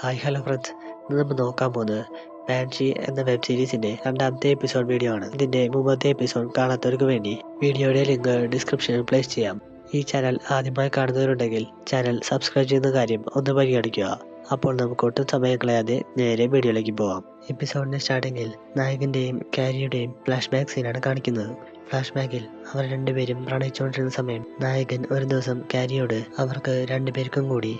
Hi hello friends. ഇന്ന് നമ്മൾ നോക്കാൻ പോകുന്നത് ബാൻഷി എന്ന വെബ് സീരീസിന്റെ രണ്ടാമത്തെ എപ്പിസോഡ് വീഡിയോ ആണ്. ഇതിന്റെ മുമ്പത്തെ എപ്പിസോഡ് കാണാത്തവർക്ക് വേണ്ടി വീഡിയോയുടെ ലിങ്ക് ഡിസ്ക്രിപ്ഷനിൽ പ്ലേസ് ചെയ്യാം. ഈ ചാനൽ ആദ്യമായി കാണുന്നവരുണ്ടെങ്കിൽ ചാനൽ സബ്സ്ക്രൈബ് ചെയ്യുന്ന കാര്യം ഒന്ന് പരിഗണിക്കുക. അപ്പോൾ നമുക്ക് ഒട്ടും സമയം കളയാതെ നേരെ വീഡിയോയിലേക്ക് പോവാം. എപ്പിസോഡിന്റെ സ്റ്റാർട്ടിങ്ങിൽ നായകന്റെയും കാരിയുടെയും ഫ്ലാഷ് ബാക്ക് സീനാണ് കാണിക്കുന്നത്. ഫ്ലാഷ് ബാക്കിൽ അവർ രണ്ടുപേരും പ്രണയിച്ചുകൊണ്ടിരുന്ന സമയം നായകൻ ഒരു ദിവസം കാരിയോട് അവർക്ക് രണ്ടുപേർക്കും കൂടി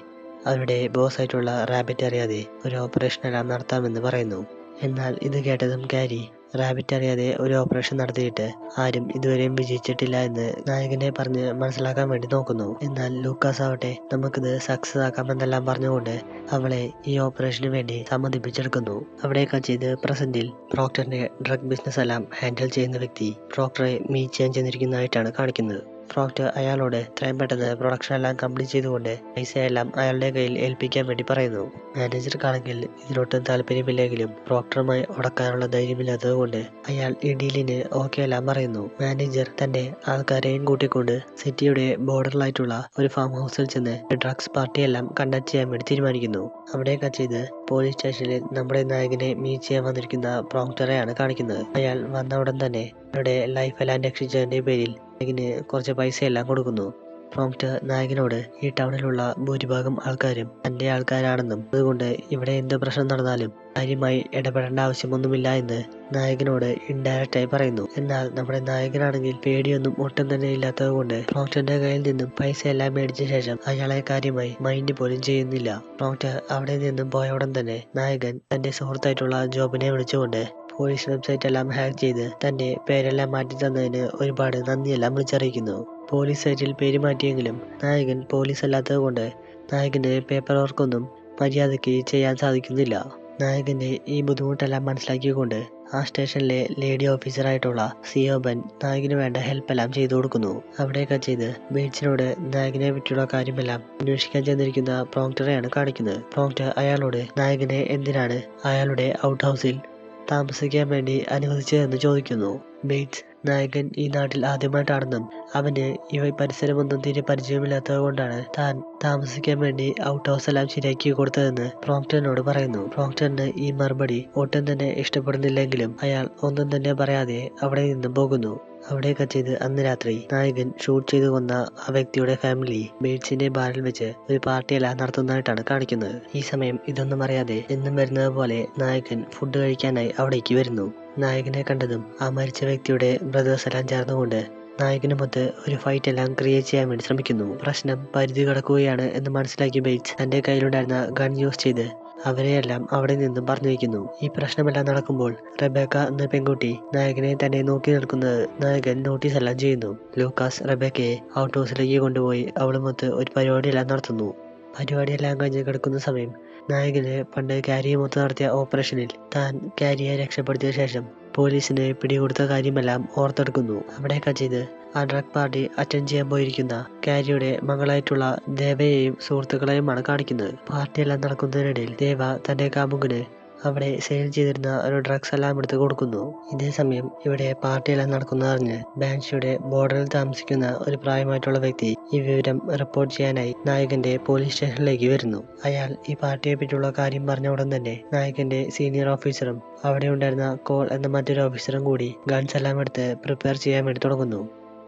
അവരുടെ ബോസായിട്ടുള്ള റാബിറ്റ് അറിയാതെ ഒരു ഓപ്പറേഷൻ എല്ലാം നടത്താമെന്ന് പറയുന്നു. എന്നാൽ ഇത് കേട്ടതും ഗാരി റാബിറ്റ് അറിയാതെ ഒരു ഓപ്പറേഷൻ നടത്തിയിട്ട് ആരും ഇതുവരെയും വിജയിച്ചിട്ടില്ല എന്ന് നായകനെ പറഞ്ഞ് മനസ്സിലാക്കാൻ വേണ്ടി നോക്കുന്നു. എന്നാൽ ലൂക്കാസ് ആവട്ടെ നമുക്കിത് സക്സസ് ആക്കാമെന്നെല്ലാം പറഞ്ഞുകൊണ്ട് അവളെ ഈ ഓപ്പറേഷന് വേണ്ടി സമ്മതിപ്പിച്ചെടുക്കുന്നു. അവിടെ ചെയ്ത് പ്രസന്റിൽ പ്രോക്ടറിന്റെ ഡ്രഗ് ബിസിനസ് എല്ലാം ഹാൻഡിൽ ചെയ്യുന്ന വ്യക്തി പ്രോക്ടറെ മീ ചെയ്യാൻ ചെന്നിരിക്കുന്നതായിട്ടാണ് കാണിക്കുന്നത്. പ്രോക്ടർ അയാളോട് എത്രയും പെട്ടെന്ന് പ്രൊഡക്ഷൻ എല്ലാം കംപ്ലീറ്റ് ചെയ്തുകൊണ്ട് പൈസ എല്ലാം അയാളുടെ കയ്യിൽ ഏൽപ്പിക്കാൻ വേണ്ടി പറയുന്നു. മാനേജർക്കാണെങ്കിൽ ഇതിനൊട്ടും താല്പര്യമില്ലെങ്കിലും പ്രോക്ടറുമായി ഉടക്കാനുള്ള ധൈര്യമില്ലാത്തതുകൊണ്ട് അയാൾ ഈ ഡീലിന് ഓക്കെ എല്ലാം പറയുന്നു. മാനേജർ തന്റെ ആൾക്കാരെയും കൂട്ടിക്കൊണ്ട് സിറ്റിയുടെ ബോർഡറിലായിട്ടുള്ള ഒരു ഫാം ഹൗസിൽ ചെന്ന് ഡ്രഗ്സ് പാർട്ടിയെല്ലാം കണ്ടക്ട് ചെയ്യാൻ വേണ്ടി തീരുമാനിക്കുന്നു. അവിടെയൊക്കെ ചെയ്ത് പോലീസ് സ്റ്റേഷനിൽ നമ്മുടെ നായകനെ മീറ്റ് ചെയ്യാൻ വന്നിരിക്കുന്ന പ്രോക്ടറെയാണ് കാണിക്കുന്നത്. അയാൾ വന്ന ഉടൻ തന്നെ അവരുടെ ലൈഫെല്ലാം രക്ഷിച്ചതിന്റെ പേരിൽ നായകന് കുറച്ച് പൈസയെല്ലാം കൊടുക്കുന്നു. പ്രോംപ്റ്റ് നായകനോട് ഈ ടൗണിലുള്ള ഭൂരിഭാഗം ആൾക്കാരും തന്റെ ആൾക്കാരാണെന്നും അതുകൊണ്ട് ഇവിടെ എന്ത് പ്രശ്നം നടന്നാലും കാര്യമായി ഇടപെടേണ്ട ആവശ്യമൊന്നുമില്ല എന്ന് നായകനോട് ഇൻഡയറക്റ്റായി പറയുന്നു. എന്നാൽ നമ്മുടെ നായകനാണെങ്കിൽ പേടിയൊന്നും ഒട്ടും തന്നെ ഇല്ലാത്തത് കൊണ്ട് പ്രോക്ടറിന്റെ കയ്യിൽ നിന്നും പൈസ എല്ലാം മേടിച്ച ശേഷം അയാളെ കാര്യമായി മൈൻഡ് പോലും ചെയ്യുന്നില്ല. പ്രോക്ടർ അവിടെ നിന്നും പോയ ഉടൻ തന്നെ നായകൻ തന്റെ സുഹൃത്തായിട്ടുള്ള ജോബിനെ വിളിച്ചുകൊണ്ട് പോലീസ് വെബ്സൈറ്റ് എല്ലാം ഹാക്ക് ചെയ്ത് തന്റെ പേരെല്ലാം മാറ്റി തന്നതിന് ഒരുപാട് നന്ദിയെല്ലാം വിളിച്ചറിയിക്കുന്നു. പോലീസ് സൈറ്റിൽ പേര് മാറ്റിയെങ്കിലും നായകൻ പോലീസ് അല്ലാത്തത് കൊണ്ട് നായകന് പേപ്പർ വർക്കൊന്നും മര്യാദയ്ക്ക് ചെയ്യാൻ സാധിക്കുന്നില്ല. നായകന്റെ ഈ ബുദ്ധിമുട്ടെല്ലാം മനസ്സിലാക്കിക്കൊണ്ട് ആ സ്റ്റേഷനിലെ ലേഡി ഓഫീസറായിട്ടുള്ള സിയോബൻ നായകന് വേണ്ട ഹെൽപ്പ് എല്ലാം ചെയ്തു കൊടുക്കുന്നു. അവിടെയൊക്കെ ചെയ്ത് ബീച്ചിനോട് നായകനെ പറ്റിയുള്ള കാര്യമെല്ലാം അന്വേഷിക്കാൻ ചെന്നിരിക്കുന്ന പ്രോക്ടറെയാണ് കാണിക്കുന്നത്. പ്രോക്ടർ അയാളോട് നായകനെ എന്തിനാണ് അയാളുടെ ഔട്ട് ഹൗസിൽ താമസിക്കാൻ വേണ്ടി അനുവദിച്ചതെന്ന് ചോദിക്കുന്നു. ബേറ്റ്സ് നായകൻ ഈ നാട്ടിൽ ആദ്യമായിട്ടാണെന്നും അവന് ഈ പരിസരമൊന്നും തീരെ പരിചയമില്ലാത്തത് കൊണ്ടാണ് താൻ താമസിക്കാൻ വേണ്ടി ഔട്ട് ഹൗസ് എല്ലാം ശരിയാക്കി കൊടുത്തതെന്ന് പ്രോംപ്റ്റനോട് പറയുന്നു. പ്രോംപ്റ്റന് ഈ മറുപടി ഒട്ടും തന്നെ ഇഷ്ടപ്പെടുന്നില്ലെങ്കിലും അയാൾ ഒന്നും തന്നെ പറയാതെ അവിടെ നിന്നും പോകുന്നു. അവിടെയൊക്കെ ചെയ്ത് അന്ന് രാത്രി നായകൻ ഷൂട്ട് ചെയ്തു കൊന്ന ആ വ്യക്തിയുടെ ഫാമിലി ബേഡ്സിന്റെ ബാറിൽ വെച്ച് ഒരു പാർട്ടിയെല്ലാം നടത്തുന്നതായിട്ടാണ് കാണിക്കുന്നത്. ഈ സമയം ഇതൊന്നും അറിയാതെ എന്നും വരുന്നത് പോലെ നായകൻ ഫുഡ് കഴിക്കാനായി അവിടേക്ക് വരുന്നു. നായകനെ കണ്ടതും ആ മരിച്ച വ്യക്തിയുടെ ബ്രദേഴ്സ് എല്ലാം ചേർന്നുകൊണ്ട് നായകനുമൊത്ത് ഒരു ഫൈറ്റ് എല്ലാം ക്രിയേറ്റ് ചെയ്യാൻ വേണ്ടി ശ്രമിക്കുന്നു. പ്രശ്നം പരിധി കടക്കുകയാണ് എന്ന് മനസ്സിലാക്കിയ ബേറ്റ്സ് തന്റെ കയ്യിലുണ്ടായിരുന്ന ഗൺ യൂസ് ചെയ്ത് അവരെയെല്ലാം അവിടെ നിന്നും പറഞ്ഞു വയ്ക്കുന്നു. ഈ പ്രശ്നമെല്ലാം നടക്കുമ്പോൾ റബേക്ക എന്ന പെൺകുട്ടി നായകനെ തന്നെ നോക്കി നിൽക്കുന്നത് നായകൻ നോട്ടീസ് എല്ലാം ചെയ്യുന്നു. ലൂക്കാസ് റബേക്കയെ ഔട്ട് ഹൗസിലേക്ക് കൊണ്ടുപോയി അവളുമൊത്ത് ഒരു പരിപാടിയെല്ലാം നടത്തുന്നു. പരിപാടിയെല്ലാം കഴിഞ്ഞ് കിടക്കുന്ന സമയം നായകന് പണ്ട് കാരിയുമൊത്ത് നടത്തിയ ഓപ്പറേഷനിൽ താൻ കാരിയെ രക്ഷപ്പെടുത്തിയ ശേഷം പോലീസിന് പിടികൊടുത്ത കാര്യമെല്ലാം ഓർത്തെടുക്കുന്നു. അവിടെയൊക്കെ ചെയ്ത് ആ ഡ്രഗ് പാർട്ടി അറ്റൻഡ് ചെയ്യാൻ പോയിരിക്കുന്ന കാരിയുടെ മകളായിട്ടുള്ള ദേവയെയും സുഹൃത്തുക്കളെയുമാണ് കാണിക്കുന്നത്. പാർട്ടിയെല്ലാം നടക്കുന്നതിനിടയിൽ ദേവ തന്റെ കാമുകന് അവിടെ സെയിൽ ചെയ്തിരുന്ന ഒരു ഡ്രഗ്സ് എല്ലാം എടുത്ത് കൊടുക്കുന്നു. ഇതേ സമയം ഇവിടെ പാർട്ടിയെല്ലാം നടക്കുന്നതറിഞ്ഞ് ബാൻഷിയുടെ ബോർഡറിൽ താമസിക്കുന്ന ഒരു പ്രായമായിട്ടുള്ള വ്യക്തി ഈ വിവരം റിപ്പോർട്ട് ചെയ്യാനായി നായകന്റെ പോലീസ് സ്റ്റേഷനിലേക്ക് വരുന്നു. അയാൾ ഈ പാർട്ടിയെ പറ്റിയുള്ള കാര്യം പറഞ്ഞ ഉടൻ തന്നെ നായകന്റെ സീനിയർ ഓഫീസറും അവിടെ ഉണ്ടായിരുന്ന കോൾ എന്ന മറ്റൊരു ഓഫീസറും കൂടി ഗൺസ് എല്ലാം എടുത്ത് പ്രിപ്പയർ ചെയ്യാൻ വേണ്ടി തുടങ്ങുന്നു.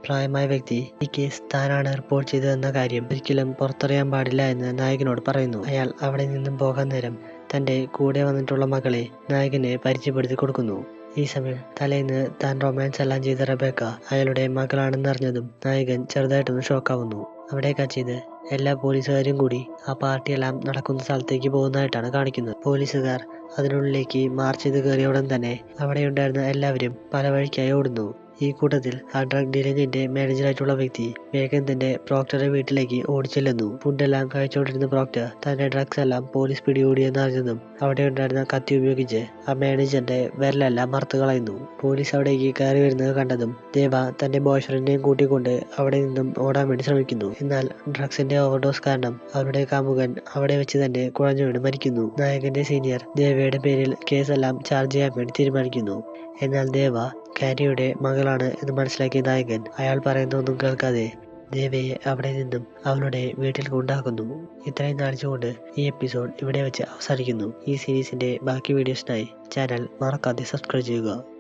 പ്രായമായ വ്യക്തി ഈ കേസ് താനാണ് റിപ്പോർട്ട് ചെയ്തതെന്ന കാര്യം ഒരിക്കലും പുറത്തറിയാൻ പാടില്ല എന്ന് നായകനോട് പറയുന്നു. അയാൾ അവിടെ നിന്നും പോകാൻ നേരം തന്റെ കൂടെ വന്നിട്ടുള്ള മകളെ നായകനെ പരിചയപ്പെടുത്തി കൊടുക്കുന്നു. ഈ സമയം തലേന്ന് താൻ റൊമാൻസ് എല്ലാം ചെയ്ത റബേക്ക അയാളുടെ മകളാണെന്ന് മകളാണെന്നറിഞ്ഞതും നായകൻ ചെറുതായിട്ടൊന്ന് ഷോക്കാവുന്നു അവിടെയൊക്കെ ചെയ്ത്. എല്ലാ പോലീസുകാരും കൂടി ആ പാർട്ടിയെല്ലാം നടക്കുന്ന സ്ഥലത്തേക്ക് പോകുന്നതായിട്ടാണ് കാണിക്കുന്നത്. പോലീസുകാർ അതിനുള്ളിലേക്ക് മാർച്ച് ചെയ്ത് കയറിയ ഉടൻ തന്നെ അവിടെയുണ്ടായിരുന്ന എല്ലാവരും പല വഴിക്കായി ഓടുന്നു. ഈ കൂട്ടത്തിൽ ആ ഡ്രഗ് ഡീലിംഗിന്റെ മാനേജറായിട്ടുള്ള വ്യക്തി വേഗം തന്റെ പ്രോക്ടറെ വീട്ടിലേക്ക് ഓടിച്ചെല്ലുന്നു. ഫുഡെല്ലാം കഴിച്ചുകൊണ്ടിരുന്ന പ്രോക്ടർ തന്റെ ഡ്രഗ്സ് എല്ലാം പോലീസ് പിടികൂടിയെന്ന് അവിടെ ഉണ്ടായിരുന്ന കത്തി ഉപയോഗിച്ച് ആ മാനേജറിന്റെ വിരലെല്ലാം മറുത്തു കളയുന്നു. പോലീസ് അവിടേക്ക് കയറി വരുന്നത് കണ്ടതും ദേവ തന്റെ ബോയ് ഫ്രണ്ടിനെയും കൂട്ടിക്കൊണ്ട് അവിടെ നിന്നും ഓടാൻ വേണ്ടി ശ്രമിക്കുന്നു. എന്നാൽ ഡ്രഗ്സിന്റെ ഓവർഡോസ് കാരണം അവരുടെ കാമുകൻ അവിടെ വെച്ച് തന്നെ കുഴഞ്ഞു വീണ് മരിക്കുന്നു. നായകന്റെ സീനിയർ ദേവയുടെ പേരിൽ കേസെല്ലാം ചാർജ് ചെയ്യാൻ വേണ്ടി തീരുമാനിക്കുന്നു. എന്നാൽ ദേവ കാരിയുടെ മകളാണ് എന്ന് മനസ്സിലാക്കിയ നായകൻ അയാൾ പറയുന്നതൊന്നും കേൾക്കാതെ ദേവയെ അവിടെ നിന്നും അവളുടെ വീട്ടിൽ കൊണ്ടാക്കുന്നു. ഇത്രയും കാണിച്ചുകൊണ്ട് ഈ എപ്പിസോഡ് ഇവിടെ വെച്ച് അവസാനിക്കുന്നു. ഈ സീരീസിന്റെ ബാക്കി വീഡിയോസിനായി ചാനൽ മറക്കാതെ സബ്സ്ക്രൈബ് ചെയ്യുക.